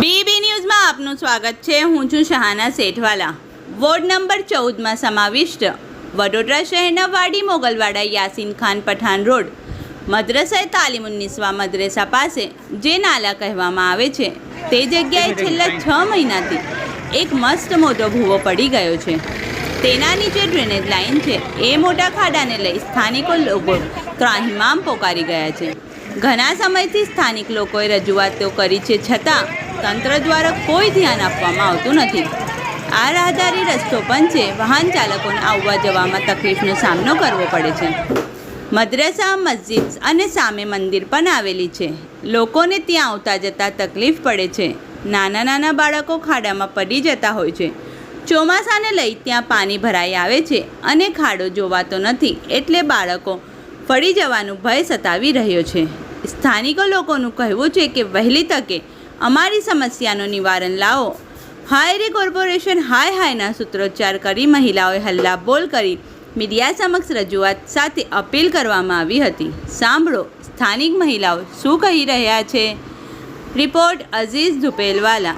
BB ન્યૂઝમાં આપનું સ્વાગત છે. હું છું શહાના શેઠવાલા. વોર્ડ નંબર ચૌદમાં સમાવિષ્ટ. વડોદરા શહેરના વાડી મોગલવાડા યાસીન ખાન પઠાણ રોડ. મદ્રસાએ તાલીમુન્નિસવા મદ્રેસા પાસે, જે નાલા કહેવામાં આવે છે, તે જગ્યાએ છેલ્લા છ મહિનાથી એક મસ્ત મોટો ભૂવો પડી ગયો છે. તેના નીચે ડ્રેનેજ લાઇન છે. એ મોટા ખાડાને લઈ સ્થાનિકો લોકો ત્રાહિમામ પોકારી ગયા છે. ઘણા સમયથી સ્થાનિક લોકોએ રજૂઆતો કરી છે. છતાં તંત્ર દ્વારા કોઈ ધ્યાન આપવામાં આવતું નથી. આ રાહદારી રસ્તો પણ છે. વાહન ચાલકોને આવવા જવામાં તકલીફનો સામનો કરવો પડે છે. મદ્રસા, મસ્જિદ અને સામે મંદિર પણ આવેલી છે. લોકોને ત્યાં આવતા જતા તકલીફ પડે છે. નાના નાના બાળકો ખાડામાં પડી જતા હોય છે. ચોમાસાને લઈ ત્યાં પાણી ભરાઈ આવે છે અને ખાડો જોવાતો નથી એટલે બાળકો પડી જવાનું ભય સતાવી રહ્યો છે. સ્થાનિકો લોકોનું કહેવું છે કે વહેલી તકે અમારી સમસ્યાનું નિવારણ લાવો હાય રે કોર્પોરેશન હાય હાયના સૂત્રોચ્ચાર કરી મહિલાઓએ હલ્લા બોલ કરી મીડિયા સમક્ષ રજૂઆત સાથે અપીલ કરવામાં આવી હતી સાંભળો સ્થાનિક મહિલાઓ શું કહી રહ્યા છે રિપોર્ટ અઝીઝ ધુપેલવાલા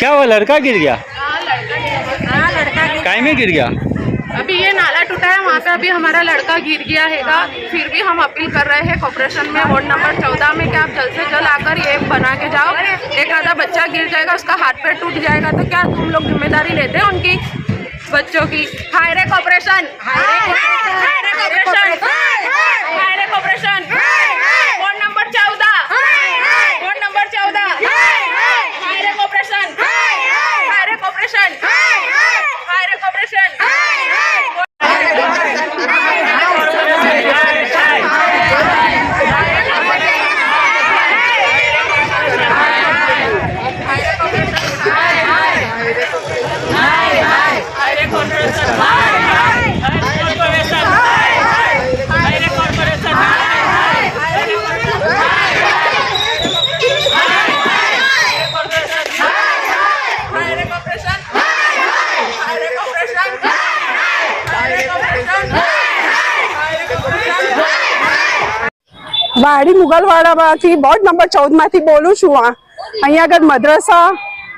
क्या हुआ लड़का गिर गया हाँ लड़का हाँ लड़का गिर काय में गिर गया अभी ये नाला टूटा है वहाँ पे अभी हमारा लड़का गिर गया हैगा फिर भी हम अपील कर रहे हैं कॉपरेशन में वार्ड नंबर चौदह में कि आप जल्द से जल्द आकर ये बना के जाओ एक आधा बच्चा गिर जाएगा उसका हाथ पैर टूट जाएगा तो क्या तुम लोग ज़िम्मेदारी लेते हैं उनकी बच्चों की हाई रे कॉपरेशन हाय વાડી મુગલવાડામાંથી, વોર્ડ નંબર ચૌદમાંથી બોલું છું આ. અહીંયા આગળ મદ્રસા,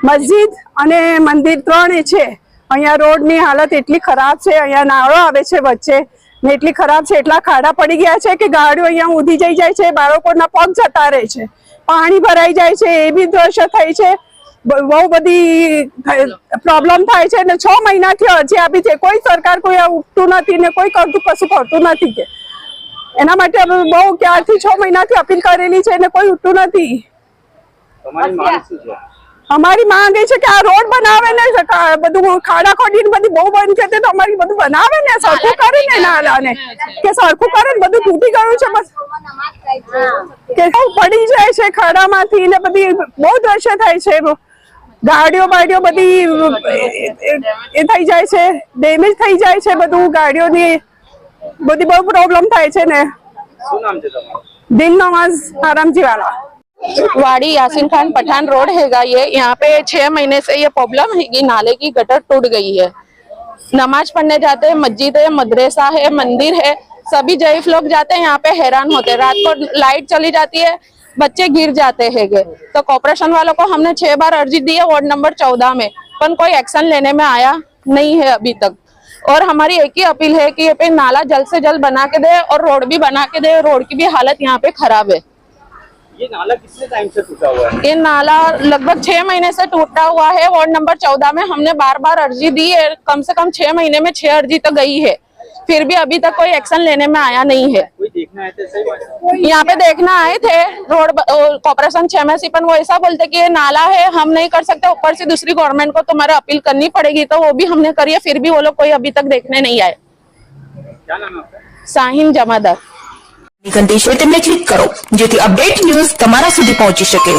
મસ્જિદ અને મંદિર ત્રણે છે. અહીંયા રોડની હાલત એટલી ખરાબ છે, અહીંયા નાળો આવે છે વચ્ચે. ને એટલી ખરાબ છે, એટલા ખાડા પડી ગયા છે કે ગાડીઓ અહીંયા ઊંધી જઈ જાય છે, બાળકોના પગ જતા રહે છે. પાણી ભરાઈ જાય છે, એ બી દ્રશ્ય થઈ છે. બહુ બધી પ્રોબ્લેમ થાય છે. ને છ મહિનાથી અરજી આપી છે. કોઈ સરકાર કોઈ ઉઠતું નથી ને કોઈ કરતું, કશું કરતું નથી કે. એના માટે અમે બહુ ક્યારથી છ મહિનાથી અપીલ કરેલી છે ને કોઈ ઉઠતું નથી. અમારી માંગ એ છે કે આ રોડ બનાવે ને બધું ખાડા ખોડીને બધી બહુ બંધ છે તો અમારી બધું બનાવે ને સરખું કરે ને નાલાને. કે સરખું કરે ને બધું તૂટી ગયું છે બસ. કે પડી જાય છે ખાડામાંથી ને બધી બહુ દ્રશ્ય થાય છે. ગાડીઓ બાડીઓ બધી એ થઈ જાય છે ડેમેજ થઈ જાય છે બધું ગાડીઓની. બધી બહુ प्रोब्लम થાય છે ને દિન नमाज आराम जी वाला वाड़ी यासीन खान पठान रोड हैगा ये यहाँ पे छह महीने से ये प्रॉब्लम हैगी नाले की गटर टूट गई है नमाज पढ़ने जाते हैं मस्जिद है मदरसा है मंदिर है सभी जयफ लोग जाते हैं यहाँ पे हैरान होते हैं रात को लाइट चली जाती है बच्चे गिर जाते हैगे तो कॉर्पोरेशन वालों को हमने छह बार अर्जी दी है वार्ड नंबर चौदह में पर कोई एक्शन लेने में आया नहीं है अभी तक और हमारी एक ही अपील है कि ये पे नाला जल्द से जल्द बना के दे और रोड भी बना के दे रोड की भी हालत यहाँ पे खराब है। ये नाला कितने टाइम से टूटा हुआ है? ये नाला लगभग छह महीने से टूटा हुआ है। वार्ड नंबर चौदह में हमने बार बार अर्जी दी है। कम से कम छह महीने में छह अर्जी तो गई है। फिर भी अभी तक कोई एक्शन लेने में आया नहीं है कोई देखना है तो सही यहाँ पे देखना आए थे रोड ब- ओ, कॉर्पोरेशन छह में पर वो ऐसा बोलते कि ये नाला है हम नहीं कर सकते ऊपर से दूसरी गवर्नमेंट को तुम्हारे अपील करनी पड़ेगी तो वो भी हमने करी है फिर भी वो लोग कोई अभी तक देखने नहीं आए क्या नाम है आपका साहिन जमादार નિકંદેશ હોય તેમને ક્લિક કરો જેથી અપડેટ ન્યૂઝ તમારા સુધી પહોંચી શકે